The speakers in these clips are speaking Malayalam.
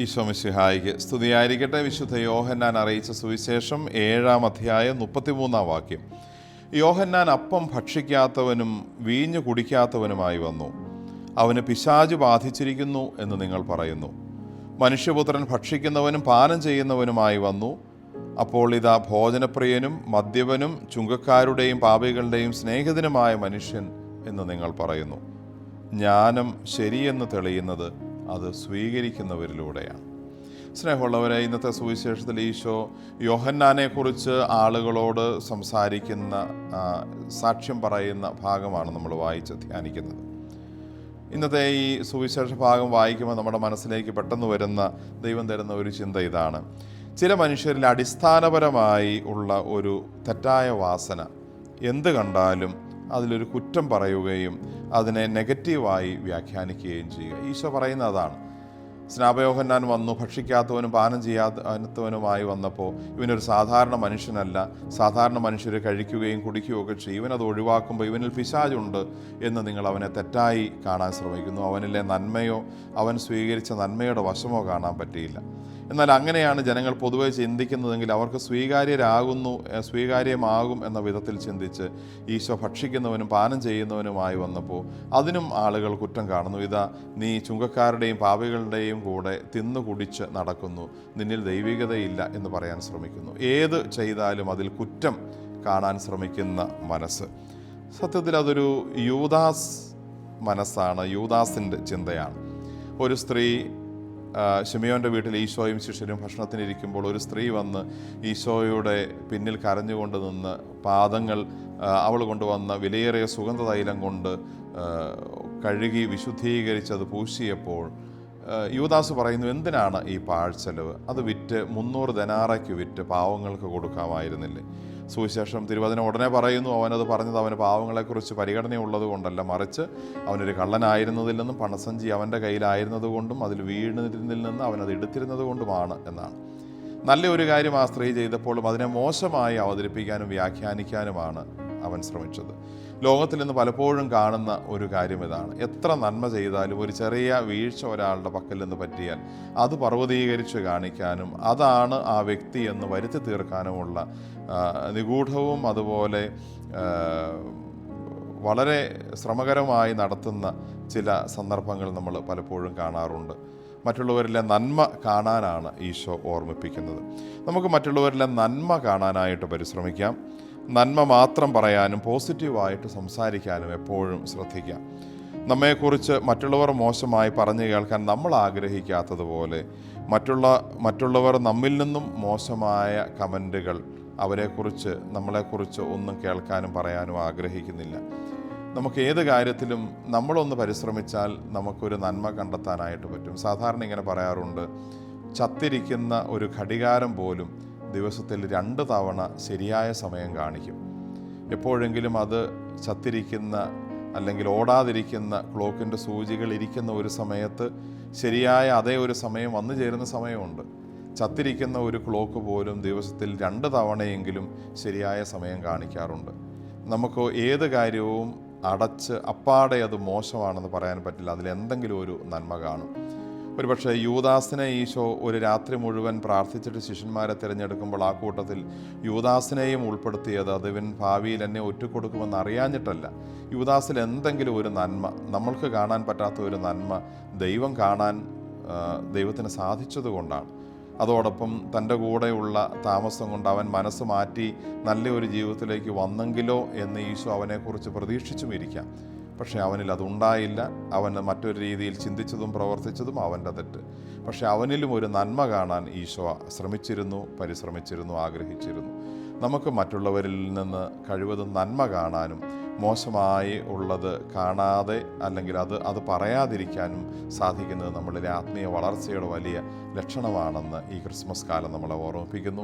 ഈശോമിശിഹായിക്ക് സ്തുതിയായിരിക്കട്ടെ. വിശുദ്ധ യോഹന്നാൻ അറിയിച്ച സുവിശേഷം ഏഴാം അധ്യായം മുപ്പത്തിമൂന്നാം വാക്യം. യോഹന്നാൻ അപ്പം ഭക്ഷിക്കാത്തവനും വീഞ്ഞു കുടിക്കാത്തവനുമായി വന്നു. അവന് പിശാജ് ബാധിച്ചിരിക്കുന്നു എന്ന് നിങ്ങൾ പറയുന്നു. മനുഷ്യപുത്രൻ ഭക്ഷിക്കുന്നവനും പാനം ചെയ്യുന്നവനുമായി വന്നു. അപ്പോൾ ഇതാ ഭോജനപ്രിയനും മദ്യപനും ചുങ്കക്കാരുടെയും പാപികളുടെയും സ്നേഹിതനുമായ മനുഷ്യൻ എന്ന് നിങ്ങൾ പറയുന്നു. ജ്ഞാനം ശരിയെന്ന് തെളിയുന്നത് അത് സ്വീകരിക്കുന്നവരിലൂടെയാണ്. സ്നേഹമുള്ളവരെ ഇന്നത്തെ സുവിശേഷത്തിൽ ഈശോ യോഹന്നാനെക്കുറിച്ച് ആളുകളോട് സംസാരിക്കുന്ന സാക്ഷ്യം പറയുന്ന ഭാഗമാണ് നമ്മൾ വായിച്ച് ധ്യാനിക്കുന്നത്. ഇന്നത്തെ ഈ സുവിശേഷ ഭാഗം വായിക്കുമ്പോൾ നമ്മുടെ മനസ്സിലേക്ക് പെട്ടെന്ന് വരുന്ന ദൈവം തരുന്ന ഒരു ചിന്ത ഇതാണ്. ചില മനുഷ്യരിൽ അടിസ്ഥാനപരമായി ഉള്ള ഒരു തെറ്റായ വാസന എന്ത് കണ്ടാലും അതിലൊരു കുറ്റം പറയുകയും അതിനെ നെഗറ്റീവായി വ്യാഖ്യാനിക്കുകയും ചെയ്യുക. ഈശോ പറയുന്ന അതാണ്. സ്നാപയോഹന്നാൻ വന്നു ഭക്ഷിക്കാത്തവനും പാനം ചെയ്യാത്തവനുമായി വന്നപ്പോൾ ഇവനൊരു സാധാരണ മനുഷ്യനല്ല. സാധാരണ മനുഷ്യർ കഴിക്കുകയും കുടിക്കുകയും ഒക്കെ ചെയ്യും. ഇവനത് ഒഴിവാക്കുമ്പോൾ ഇവനിൽ പിശാചുണ്ട് എന്ന് നിങ്ങൾ അവനെ തെറ്റായി കാണാൻ ശ്രമിക്കുന്നു. അവനിലെ നന്മയോ അവൻ സ്വീകരിച്ച നന്മയുടെ വശമോ കാണാൻ പറ്റിയില്ല. എന്നാൽ അങ്ങനെയാണ് ജനങ്ങൾ പൊതുവെ ചിന്തിക്കുന്നതെങ്കിൽ അവർക്ക് സ്വീകാര്യരാകുന്നു സ്വീകാര്യമാകും എന്ന വിധത്തിൽ ചിന്തിച്ച് ഈശോ ഭക്ഷിക്കുന്നവനും പാനം ചെയ്യുന്നവനുമായി വന്നപ്പോൾ അതിനും ആളുകൾ കുറ്റം കാണുന്നു. ഇതാ നീ ചുങ്കക്കാരുടെയും പാപികളുടെയും കൂടെ തിന്നു കുടിച്ച് നടക്കുന്നു. നിന്നിൽ ദൈവികതയില്ല എന്ന് പറയാൻ ശ്രമിക്കുന്നു. ഏത് ചെയ്താലും അതിൽ കുറ്റം കാണാൻ ശ്രമിക്കുന്ന മനസ്സ്. സത്യത്തിൽ അതൊരു യൂദാസ് മനസ്സാണ് യൂദാസിന്റെ ചിന്തയാണ്. ഒരു സ്ത്രീ ആ, ഷിമിയോന്റെ വീട്ടിൽ ഈശോയും ശിഷ്യരും ഭക്ഷണത്തിനിരിക്കുമ്പോൾ ഒരു സ്ത്രീ വന്ന് ഈശോയുടെ പിന്നിൽ കരഞ്ഞുകൊണ്ട് നിന്ന് പാദങ്ങൾ അവൾ കൊണ്ടുവന്ന വിലയേറിയ സുഗന്ധ തൈലം കൊണ്ട് കഴുകി വിശുദ്ധീകരിച്ചത് പൂശിയപ്പോൾ യുവദാസ് പറയുന്നു എന്തിനാണ് ഈ പാഴ്ചെലവ്? അത് വിറ്റ് മുന്നൂറ് ധനാറയ്ക്ക് വിറ്റ് പാവങ്ങൾക്ക് കൊടുക്കാമായിരുന്നില്ലേ? സുവിശേഷം തിരുവചനം ഉടനെ പറയുന്നു. അവനത് പറഞ്ഞത് അവന് പാവങ്ങളെക്കുറിച്ച് പരിഗണനയുള്ളത് കൊണ്ടല്ല. മറിച്ച് അവനൊരു കള്ളനായിരുന്നതിൽ നിന്നും പണസഞ്ചി അവന്റെ കയ്യിലായിരുന്നതുകൊണ്ടും അതിൽ വീഴുന്നതിൽ നിന്ന് അവനത് എടുത്തിരുന്നത് കൊണ്ടുമാണ് എന്നാണ്. നല്ല ഒരു കാര്യം ആ സ്ത്രീ ചെയ്തപ്പോഴും അതിനെ മോശമായി അവതരിപ്പിക്കാനും വ്യാഖ്യാനിക്കാനുമാണ് അവൻ ശ്രമിച്ചത്. ലോകത്തിൽ നിന്ന് പലപ്പോഴും കാണുന്ന ഒരു കാര്യം ഇതാണ്. എത്ര നന്മ ചെയ്താലും ഒരു ചെറിയ വീഴ്ച ഒരാളുടെ പക്കൽ നിന്ന് പറ്റിയാൽ അത് പർവതീകരിച്ച് കാണിക്കാനും അതാണ് ആ വ്യക്തി എന്ന് വരുത്തി തീർക്കാനുമുള്ള നിഗൂഢവും അതുപോലെ വളരെ ശ്രമകരമായി നടത്തുന്ന ചില സന്ദർഭങ്ങൾ നമ്മൾ പലപ്പോഴും കാണാറുണ്ട്. മറ്റുള്ളവരിലെ നന്മ കാണാനാണ് ഈശോ ഓർമ്മിപ്പിക്കുന്നത്. നമുക്ക് മറ്റുള്ളവരിലെ നന്മ കാണാനായിട്ട് പരിശ്രമിക്കാം. നന്മ മാത്രം പറയാനും പോസിറ്റീവായിട്ട് സംസാരിക്കാനും എപ്പോഴും ശ്രദ്ധിക്കാം. നമ്മെക്കുറിച്ച് മറ്റുള്ളവർ മോശമായി പറഞ്ഞു കേൾക്കാൻ നമ്മൾ ആഗ്രഹിക്കാത്തതുപോലെ മറ്റുള്ള മറ്റുള്ളവർ നമ്മിൽ നിന്നും മോശമായ കമന്റുകൾ അവരെക്കുറിച്ച് നമ്മളെക്കുറിച്ച് ഒന്നും കേൾക്കാനും പറയാനും ആഗ്രഹിക്കുന്നില്ല. നമുക്ക് ഏത് കാര്യത്തിലും നമ്മളൊന്ന് പരിശ്രമിച്ചാൽ നമുക്കൊരു നന്മ കണ്ടെത്താനായിട്ട് പറ്റും. സാധാരണ ഇങ്ങനെ പറയാറുണ്ട് ചത്തിരിക്കുന്ന ഒരു ഘടികാരം പോലും ദിവസത്തിൽ രണ്ട് തവണ ശരിയായ സമയം കാണിക്കും. എപ്പോഴെങ്കിലും അത് ചത്തിരിക്കുന്ന അല്ലെങ്കിൽ ഓടാതിരിക്കുന്ന ക്ലോക്കിന്റെ സൂചികൾ ഇരിക്കുന്ന ഒരു സമയത്ത് ശരിയായ അതേ ഒരു സമയം വന്നു ചേരുന്ന സമയമുണ്ട്. ചത്തിരിക്കുന്ന ഒരു ക്ലോക്ക് പോലും ദിവസത്തിൽ രണ്ട് തവണയെങ്കിലും ശരിയായ സമയം കാണിക്കാറുണ്ട്. നമുക്ക് ഏത് കാര്യവും അടച്ച് അപ്പാടെ അത് മോശമാണെന്ന് പറയാൻ പറ്റില്ല. അതിൽ എന്തെങ്കിലും ഒരു നന്മ കാണും. ഒരുപക്ഷെ യൂദാസിനെ ഈശോ ഒരു രാത്രി മുഴുവൻ പ്രാർത്ഥിച്ചിട്ട് ശിഷ്യന്മാരെ തിരഞ്ഞെടുക്കുമ്പോൾ ആ കൂട്ടത്തിൽ യൂദാസിനെയും ഉൾപ്പെടുത്തിയത് അത് ഇവൻ ഭാവിയിൽ എന്നെ ഒറ്റുകൊടുക്കുമെന്ന് അറിയാഞ്ഞിട്ടല്ല. യൂദാസിൽ എന്തെങ്കിലും ഒരു നന്മ നമ്മൾക്ക് കാണാൻ പറ്റാത്ത ഒരു നന്മ ദൈവം കാണാൻ ദൈവത്തിന് സാധിച്ചതുകൊണ്ടാണ് അതോടൊപ്പം തന്റെ കൂടെയുള്ള താമസം കൊണ്ട് അവൻ മനസ്സ് മാറ്റി നല്ലൊരു ജീവിതത്തിലേക്ക് വന്നെങ്കിലോ എന്ന് ഈശോ അവനെക്കുറിച്ച് പ്രതീക്ഷിച്ചും ഇരിക്കാം പക്ഷേ അവനിൽ അതുണ്ടായില്ല അവൻ മറ്റൊരു രീതിയിൽ ചിന്തിച്ചതും പ്രവർത്തിച്ചതും അവന്റെ തെറ്റ്. പക്ഷേ അവനിലും ഒരു നന്മ കാണാൻ ഈശോ ശ്രമിച്ചിരുന്നു പരിശ്രമിച്ചിരുന്നു ആഗ്രഹിച്ചിരുന്നു. നമുക്ക് മറ്റുള്ളവരിൽ നിന്ന് കഴിവതും നന്മ കാണാനും മോശമായി ഉള്ളത് കാണാതെ അല്ലെങ്കിൽ അത് അത് പറയാതിരിക്കാനും സാധിക്കുന്നത് നമ്മളിലെ ആത്മീയ വളർച്ചയുടെ വലിയ ലക്ഷണമാണെന്ന് ഈ ക്രിസ്മസ് കാലം നമ്മളെ ഓർമ്മിപ്പിക്കുന്നു.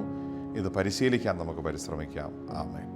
ഇത് പരിശീലിക്കാൻ നമുക്ക് പരിശ്രമിക്കാം. ആമേൻ.